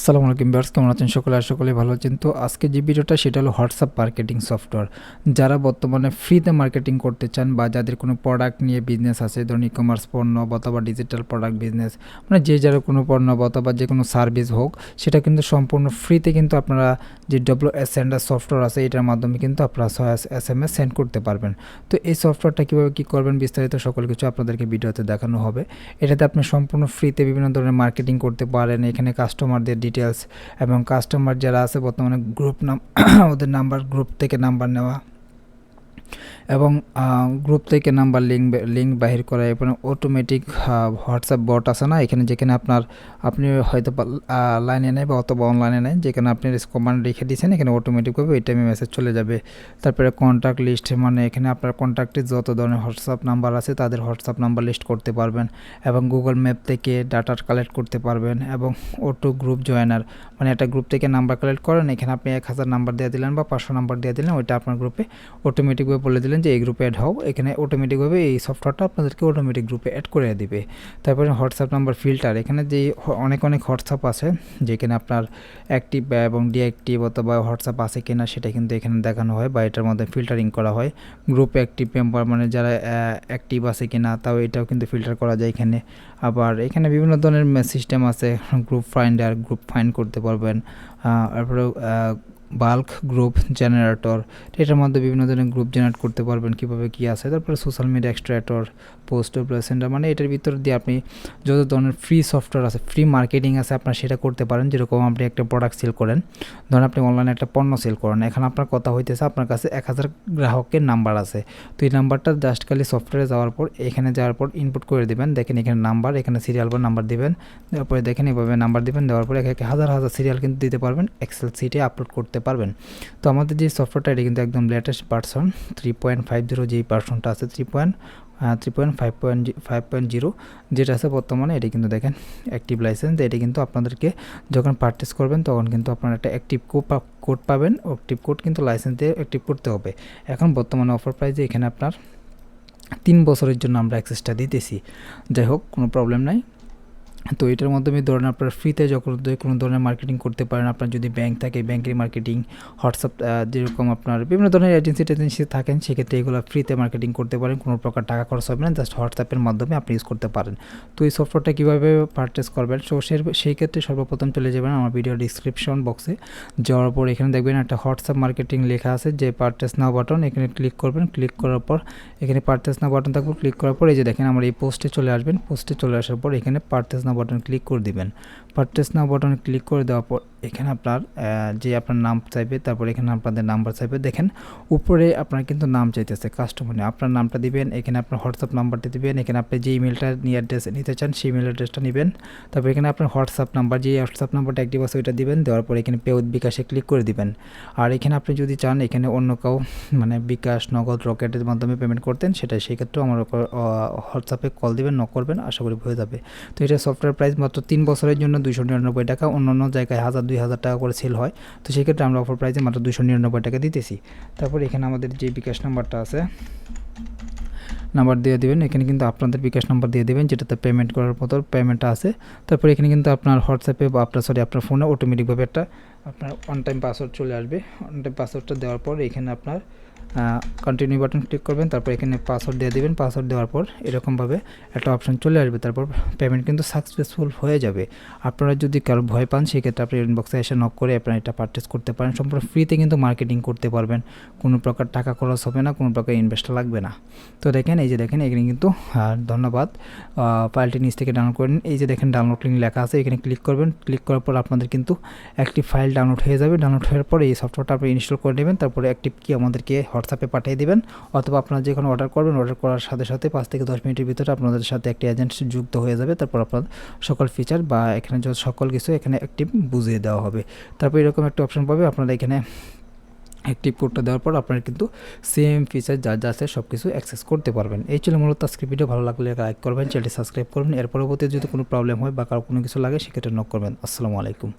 আসসালামু আলাইকুম বিয়ার্স কেমন আছেন সকলে? আর সকলে ভালো আছেন। তো আজকে যে ভিডিওটা, সেটা হলো হোয়াটসঅ্যাপ মার্কেটিং সফটওয়্যার। যারা বর্তমানে ফ্রিতে মার্কেটিং করতে চান বা যাদের কোনো প্রোডাক্ট নিয়ে বিজনেস আছে, ধরুন ই কমার্স পণ্য অথবা ডিজিটাল প্রোডাক্ট বিজনেস মানে যে যারা কোনো পণ্য অথবা যে কোনো সার্ভিস হোক, সেটা কিন্তু সম্পূর্ণ ফ্রিতে কিন্তু আপনারা যে ডব্লিউ এস সেন্ডার সফটওয়্যার আছে, এটার মাধ্যমে কিন্তু আপনারা এস এম এস সেন্ড করতে পারবেন। তো এই সফটওয়্যারটা কীভাবে কী করবেন বিস্তারিত সকল কিছু আপনাদেরকে ভিডিওতে দেখানো হবে। এটাতে আপনি সম্পূর্ণ ফ্রিতে বিভিন্ন ধরনের মার্কেটিং করতে পারেন, এখানে কাস্টমারদের ডিটেলস এবং কাস্টমার যারা আছে বর্তমানে গ্রুপ নাম ওদের নাম্বার গ্রুপ থেকে নাম্বার নেওয়া। এবং গ্রুপ থেকে নাম্বার লিঙ্ক লিঙ্ক বাহির করা এবং অটোমেটিক হোয়াটসঅ্যাপ বট আছে না? এখানে যেখানে আপনার, আপনি হয়তো লাইনে নেয় বা অথবা অনলাইনে নেয়, যেখানে আপনি কমান্ড লিখে দিয়েছেন, এখানে অটোমেটিকভাবে ওই টাইমে মেসেজ চলে যাবে। তারপরে কন্ট্যাক্ট লিস্ট মানে এখানে আপনার কন্ট্যাক্টে যত ধরনের হোয়াটসঅ্যাপ নাম্বার আছে, তাদের হোয়াটসঅ্যাপ নাম্বার লিস্ট করতে পারবেন এবং গুগল ম্যাপ থেকে ডাটা কালেক্ট করতে পারবেন এবং অটো গ্রুপ জয়েনার মানে একটা গ্রুপ থেকে নাম্বার কালেক্ট করেন, এখানে আপনি এক হাজার নাম্বার দিয়ে দিলেন বা পাঁচশো নাম্বার দিয়ে দিলেন, ওইটা আপনার গ্রুপে অটোমেটিকভাবে বলে দিলেন যে, এই গ্রুপে অ্যাড হও। এখানে অটোমেটিকভাবে এই সফটওয়্যারটা আপনাদেরকে অটোমেটিক গ্রুপে অ্যাড করে দিবে। তারপরে হোয়াটসঅ্যাপ নাম্বার ফিল্টার এখানে যে অনেক অনেক হোয়াটসঅ্যাপ আছে, যেখানে আপনার অ্যাক্টিভ এবং ডিঅ্যাক্টিভ অথবা হোয়াটসঅ্যাপ আছে কিনা সেটা কিন্তু এখানে দেখানো হয় বা এটার মধ্যে ফিল্টারিং করা হয়। গ্রুপ অ্যাক্টিভ মেম্বার মানে যারা অ্যাক্টিভ আছে কিনা তাও এটাও কিন্তু ফিল্টার করা যায় এখানে। আবার এখানে বিভিন্ন ধরনের সিস্টেম আছে গ্রুপ ফাইন্ডার গ্রুপ ফাইন্ড করতে পারবেন। তারপরে বাল্ক গ্রুপ জেনারেটর এটার মধ্যে বিভিন্ন ধরনের গ্রুপ জেনারেট করতে পারবেন কীভাবে কী আছে। তারপরে social media extractor post center মানে এটার ভিতর দিয়ে আপনি যত ধরনের ফ্রি সফটওয়্যার আছে ফ্রি মার্কেটিং আছে, আপনার সেটা করতে পারেন। যেরকম আপনি একটা প্রোডাক্ট সেল করেন, ধরেন আপনি অনলাইনে একটা পণ্য সেল করেন, এখন আপনার কথা হইতেছে আপনার কাছে এক হাজার গ্রাহকের নাম্বার আছে। তো এই নাম্বারটা জাস্ট খালি সফটওয়্যারে যাওয়ার পর, এখানে যাওয়ার পর ইনপুট করে দেবেন, দেখেন এখানে নাম্বার এখানে সিরিয়াল বা নাম্বার দিবেন, দেওয়ার পরে দেখেন এভাবে নাম্বার দিবেন, দেওয়ার পরে একে হাজার হাজার সিরিয়াল কিন্তু দিতে পারবেন এক্সেল সিটে আপলোড করতে পারবেন। তো আমাদের যে সফটওয়্যারটা এটা কিন্তু একদম latest version three point five zero যেই ভার্সনটা আছে three point three point five point five point zero যেটা আছে বর্তমানে, এটি কিন্তু দেখেন অ্যাক্টিভ লাইসেন্স এটি কিন্তু আপনাদেরকে যখন পারচেস করবেন, তখন কিন্তু আপনারা একটা অ্যাক্টিভ কোড পাবেন অ্যাক্টিভ কোড কিন্তু লাইসেন্স দিয়ে অ্যাক্টিভ করতে হবে। এখন বর্তমানে অফার প্রাইজে এখানে আপনার তিন বছরের জন্য আমরা অ্যাক্সেসটা দিতেছি। যাই হোক, কোনো প্রবলেম নাই। তো এটার মাধ্যমে ধরেন আপনার ফ্রিতে যখন কোনো ধরনের মার্কেটিং করতে পারেন, আপনার যদি ব্যাংক থাকে ব্যাংকের মার্কেটিং হোয়াটসঅ্যাপ যেরকম আপনার বিভিন্ন ধরনের এজেন্সি টেজেন্সি থাকেন, সেক্ষেত্রে এগুলো ফ্রিতে মার্কেটিং করতে পারেন, কোনো প্রকার টাকা খরচ হবে না জাস্ট হোয়াটসঅ্যাপের মাধ্যমে আপনি ইউজ করতে পারেন। তো এই সফটওয়্যারটা কীভাবে পারচেস করবেন? সো, সেই ক্ষেত্রে সর্বপ্রথম চলে যাবেন আমার ভিডিও ডিসক্রিপশন বক্সে যাওয়ার পর এখানে দেখবেন একটা হোয়াটসঅ্যাপ মার্কেটিং লেখা আছে, যে পারচেস নাও বাটন এখানে ক্লিক করবেন। ক্লিক করার পর এখানে পারচেস নাও বাটন থাকবে। ক্লিক করার পর এই যে দেখেন আমার এই পোস্টে চলে আসবেন। পোস্টে চলে আসার পর এখানে পারচেস নাও বাটন ক্লিক করে দিবেন। পারচেস নাও বাটনে ক্লিক করে দেওয়ার পর এখানে আপনার যে আপনার নাম চাইবে, তারপর এখানে আপনাদের নাম্বার চাইবে। দেখেন, উপরে আপনার কিন্তু নাম চাইতেছে কাস্টমারে আপনার নামটা দিবেন, এখানে আপনার হোয়াটসঅ্যাপ নাম্বারটা দিবেন, এখানে আপনি যে ইমেলটা নিয়ে অ্যাড্রেস নিতে চান, সেই ইমেল অ্যাড্রেসটা নেবেন। তারপর এখানে আপনার হোয়াটসঅ্যাপ নাম্বার যে হোয়াটসঅ্যাপ নাম্বারটা অ্যাক্টিভ আছে, ওইটা দিবেন। দেওয়ার পর এখানে পে বিকাশে ক্লিক করে দিবেন। আর এখানে আপনি যদি চান, এখানে অন্য কাউ মানে বিকাশ নগদ রকেটের মাধ্যমে পেমেন্ট করতেন সেটা সেই ক্ষেত্রেও আমার হোয়াটসঅ্যাপে কল দিবেন ন করবেন, আশা করি হয়ে যাবে। তো এটা সফটওয়্যার প্রাইস মাত্র তিন বছরের জন্য দুইশো নিরানব্বই টাকা। অন্য অন্য জায়গায় হাজার, দুই হাজার টাকা করে সেল হয়। তো সেক্ষেত্রে আমরা অফার প্রাইসে মাত্র দুশো নিরানব্বই টাকা দিতেছি। তারপর এখানে আমাদের যে বিকাশ নাম্বারটা আছে, নাম্বার দিয়ে দেবেন। এখানে কিন্তু আপনাদের বিকাশ নাম্বার দিয়ে দেবেন, যেটাতে পেমেন্ট করার মতো পেমেন্টটা আছে। তারপর এখানে কিন্তু আপনার হোয়াটসঅ্যাপে বা আপনার সরি আপনার ফোনে অটোমেটিকভাবে একটা আপনার অন টাইম পাসওয়ার্ড চলে আসবে। অন টাইম পাসওয়ার্ডটা দেওয়ার পর এখানে আপনার কন্টিনিউ বাটন ক্লিক করবেন, তারপর এখানে পাসওয়ার্ড দিয়ে দেবেন। পাসওয়ার্ড দেওয়ার পর এরকমভাবে একটা অপশান চলে আসবে, তারপর পেমেন্ট কিন্তু সাকসেসফুল হয়ে যাবে। আপনারা যদি কারও ভয় পান, সেক্ষেত্রে আপনি ইনবক্সে এসে নক করে আপনারা এটা পারচেস করতে পারেন। সম্পূর্ণ ফ্রিতে কিন্তু মার্কেটিং করতে পারবেন। কোনো প্রকার টাকা খরচ হবে না, কোনো প্রকার ইনভেস্ট লাগবে না। তো দেখেন, এই যে দেখেন, এখানে কিন্তু ধন্যবাদ। ফাইলটি নিচ থেকে ডাউনলোড করেন এই যে দেখেন ডাউনলোড লিঙ্ক লেখা আছে, এখানে ক্লিক করবেন। ক্লিক করার পর আপনাদের কিন্তু একটি ফাইল ডাউনলোড হয়ে যাবে। ডাউনলোড হওয়ার পর এই সফটওয়্যারটা আপনি ইনস্টল করে নেবেন। তারপরে অ্যাক্টিভ কি আমাদেরকে হোয়াটসঅ্যাপে পাঠিয়ে দেবেন অথবা আপনারা যে কোনো অর্ডার করবেন অর্ডার করার সাথে সাথে পাঁচ থেকে দশ মিনিটের ভিতরে আপনাদের সাথে একটি এজেন্ট যুক্ত হয়ে যাবে। তারপর আপনার সকল ফিচার বা এখানে সকল কিছু এখানে অ্যাক্টিভ বুঝিয়ে দেওয়া হবে। তারপর এরকম একটা অপশন পাবে, আপনারা এখানে অ্যাক্টিভ কোডটা দেওয়ার পর আপনারা কিন্তু সেম ফিচার যা যা আছে সব কিছু অ্যাক্সেস করতে পারবেন। এই ছিল মূলত আজকে ভিডিও ভালো লাগলে লাইক করবেন চ্যানেলটি সাবস্ক্রাইব করবেন। এর পরবর্তী যদি কোনো প্রবলেম হয় বা কারও কোনো কিছু লাগে, সেক্ষেত্রে নক করবেন। আসসালামু আলাইকুম।